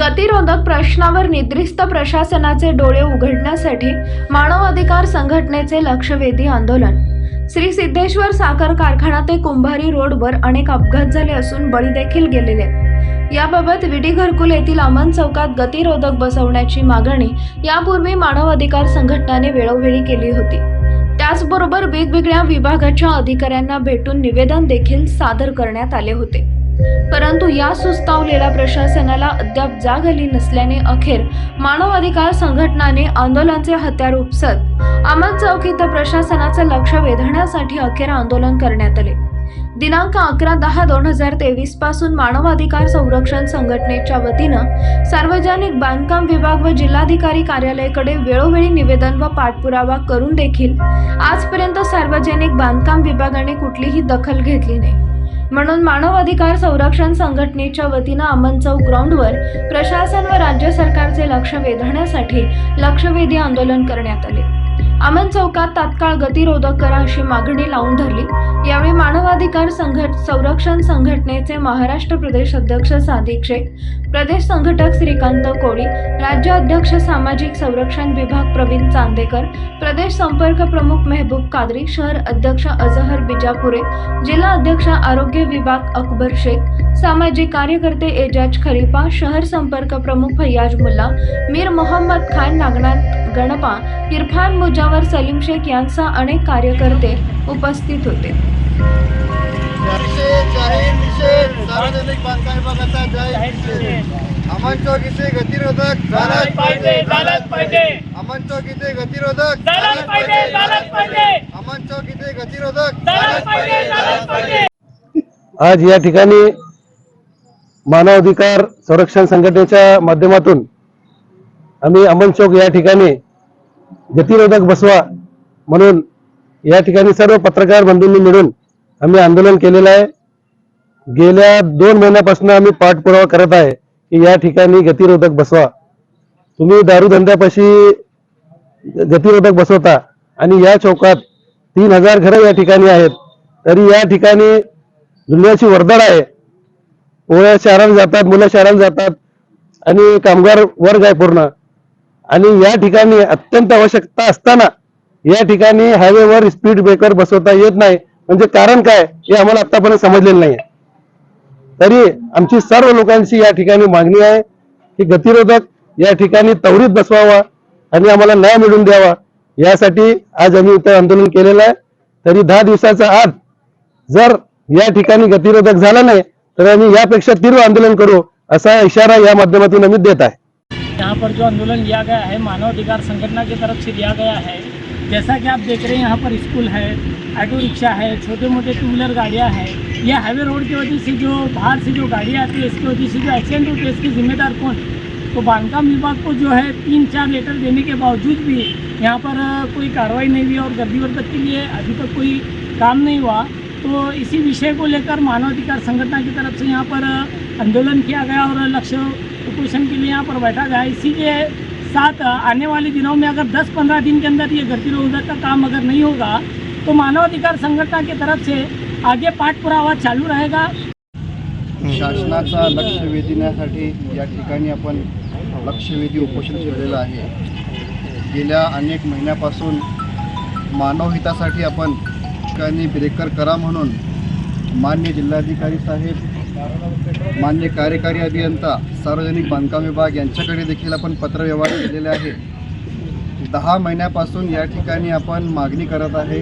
गतिरोधक प्रश्नावर निद्रिस्त प्रशासनाचे डोळे उघडण्यासाठी मानव अधिकार संघटनेचे लक्षवेधी आंदोलन. श्री सिद्धेश्वर साखर कारखाना ते कुंभारी रोडवर अनेक अपघात झाले असून बळी देखील गेलेले. आहेत. याबाबत विडी घरकुल येथील अमन चौकात गतिरोधक बसवण्याची मागणी यापूर्वी मानव अधिकार संघटनाने वेळोवेळी केली होती. त्याचबरोबर वेगवेगळ्या विभागाच्या अधिकाऱ्यांना भेटून निवेदन देखील सादर करण्यात आले होते. परंतु या सुस्तावलेल्या प्रशासनाला अद्याप जाग आली नसल्याने अखेर मानव अधिकार संघटनाने आंदोलनाचे हत्यार उपसत अहमद चौक इथं प्रशासनाचं लक्ष वेधण्यासाठी अखेर आंदोलन करण्यात आले. दिनांक अकरा दहा दोन हजार तेवीसपासून मानवाधिकार संरक्षण संघटनेच्या वतीनं सार्वजनिक बांधकाम विभाग व जिल्हाधिकारी कार्यालयाकडे वेळोवेळी निवेदन व पाठपुरावा करून देखील आजपर्यंत सार्वजनिक बांधकाम विभागाने कुठलीही दखल घेतली नाही. म्हणून मानव अधिकार संरक्षण संघटनेच्या वतीनं अमन चौक ग्राउंडवर प्रशासन व राज्य सरकारचे लक्ष वेधण्यासाठी लक्षवेधी आंदोलन करण्यात आले. अमन चौकात तात्काळ गतिरोधक करा अशी मागणी लावून धरली. यावेळी मानवाधिकार संघट संरक्षण संघटनेचे महाराष्ट्र प्रदेश अध्यक्ष सादिक शेख प्रदेश संघटक श्रीकांत कोळी राज्य अध्यक्ष सामाजिक संरक्षण विभाग प्रवीण चांदेकर प्रदेश संपर्क प्रमुख मेहबूब कादरी शहर अध्यक्ष अजहर बिजापुरे जिल्हा अध्यक्ष आरोग्य विभाग अकबर शेख सामाजिक कार्यकर्ते एजाज खलिफा शहर संपर्क प्रमुख फैयाज मुल्ला मीर मोहम्मद खान नागनाथ गणपा इरफान मुजावर सलीम शेख यांसह अनेक कार्यकर्ते उपस्थित होते. अमन चौक इथे गतिरोधक झालंच पाहिजे झालंच पाहिजे. अमन चौक इथे गतिरोधक झालंच पाहिजे झालंच पाहिजे. अमन चौक इथे गतिरोधक झालंच पाहिजे झालंच पाहिजे. आज या ठिकाणी मानवाधिकार संरक्षण संघटनेच्या माध्यमातून आम्ही अमन चौक या ठिकाणी गतिरोधक बसवा म्हणून या ठिकाणी सर्व पत्रकार बंधूंनी मिळून आम्ही आंदोलन केलेलं आहे. गेल्या दोन महिन्यापासून आम्ही पाठपुरावा करत आहे की या ठिकाणी गतिरोधक बसवा. तुम्ही दारू धंद्यापाशी गतिरोधक बसवता आणि या चौकात तीन हजार घरं या ठिकाणी आहेत. तरी या ठिकाणी दुनियाची वर्दळ आहे. पोळ्या शहराला जातात मुलं शहराला जातात आणि कामगार वर्ग आहे पूर्ण. आणि या ठिकाणी अत्यंत आवश्यकता असताना या ठिकाणी हायवेवर स्पीड ब्रेकर बसवता येत नाही. म्हणजे कारण काय? हे आम्हाला आतापर्यंत समजलेलं नाही तरी आमची सर्व लोकांची या ठिकाणी मागणी आहे की गतिरोधक या ठिकाणी त्वरित बसवावा आणि आम्हाला न्याय मिळवून द्यावा. यासाठी आज आम्ही इथं आंदोलन केलेलं आहे. तरी दहा दिवसाचा आत जर या ठिकाणी गतिरोधक झाला नाही तर आम्ही यापेक्षा तीव्र आंदोलन करू असा इशारा या माध्यमातून आम्ही देत आहे. यहाँ पर जो आंदोलन लिया गया है, मानव अधिकार संगठन की तरफ़ से लिया गया है। जैसा कि आप देख रहे हैं, यहाँ पर स्कूल है, ऑटो रिक्शा है छोटे मोटे टू व्हीलर गाड़ियाँ हैं। या हाईवे रोड की वजह से जो, बाहर से जो गाड़ियाँ आती है, इसकी वजह से जो एक्सीडेंट होते हैं, इसके जिम्मेदार कौन? तो बांधकाम विभाग को जो है तीन चार लेटर देने के बावजूद भी यहाँ पर कोई कार्रवाई नहीं हुई और गर्दी गर्दीवर्धक के लिए अभी तक कोई काम नहीं हुआ। तो इसी विषय को लेकर मानवाधिकार संगठन की तरफ़ से यहाँ पर आंदोलन किया गया और लक्ष्य कुपोषण के लिए यहाँ पर बैठा गया इसी के साथ आने वाले दिनों में अगर 10-15 दिन के अंदर ये गतिरोधक का काम अगर नहीं होगा तो मानवाधिकार संगठन की तरफ से आगे पाठ पुरावा चालू रहेगा। शासनाचा लक्ष वेधण्यासाठी या ठिकाणी आपण लक्षवेधी उपोषण केलेलं आहे. गेल्या अनेक महिन्यापासून मानवहितासाठी आपण ठिकाणी ब्रेकर करा म्हणून मान्य जिल्हाधिकारी साहेब मान्य कार्यकारी अभियंता सार्वजनिक बांधकाम विभाग यांच्याकडे देखील आपण पत्रव्यवहार केलेले आहे. दहा महिन्यापासून या ठिकाणी आपण मागणी करत आहे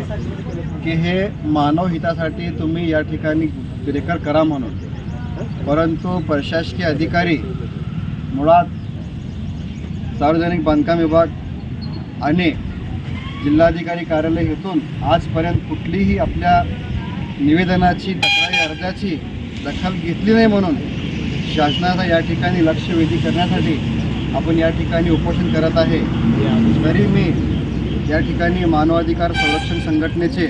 की हे मानव हितासाठी तुम्ही या ठिकाणी ब्रेकर करा म्हणून. परंतु प्रशासकीय अधिकारी मुळात सार्वजनिक बांधकाम विभाग आणि जिल्हाधिकारी कार्यालय येथून आजपर्यंत कुठलीही आपल्या निवेदनाची तक्रारी अर्जाची दखल घेतली नाही म्हणून शासनाचा या ठिकाणी लक्षवेधी करण्यासाठी आपण या ठिकाणी उपोषण करत आहे. तरी मी या ठिकाणी मानवाधिकार संरक्षण संघटनेचे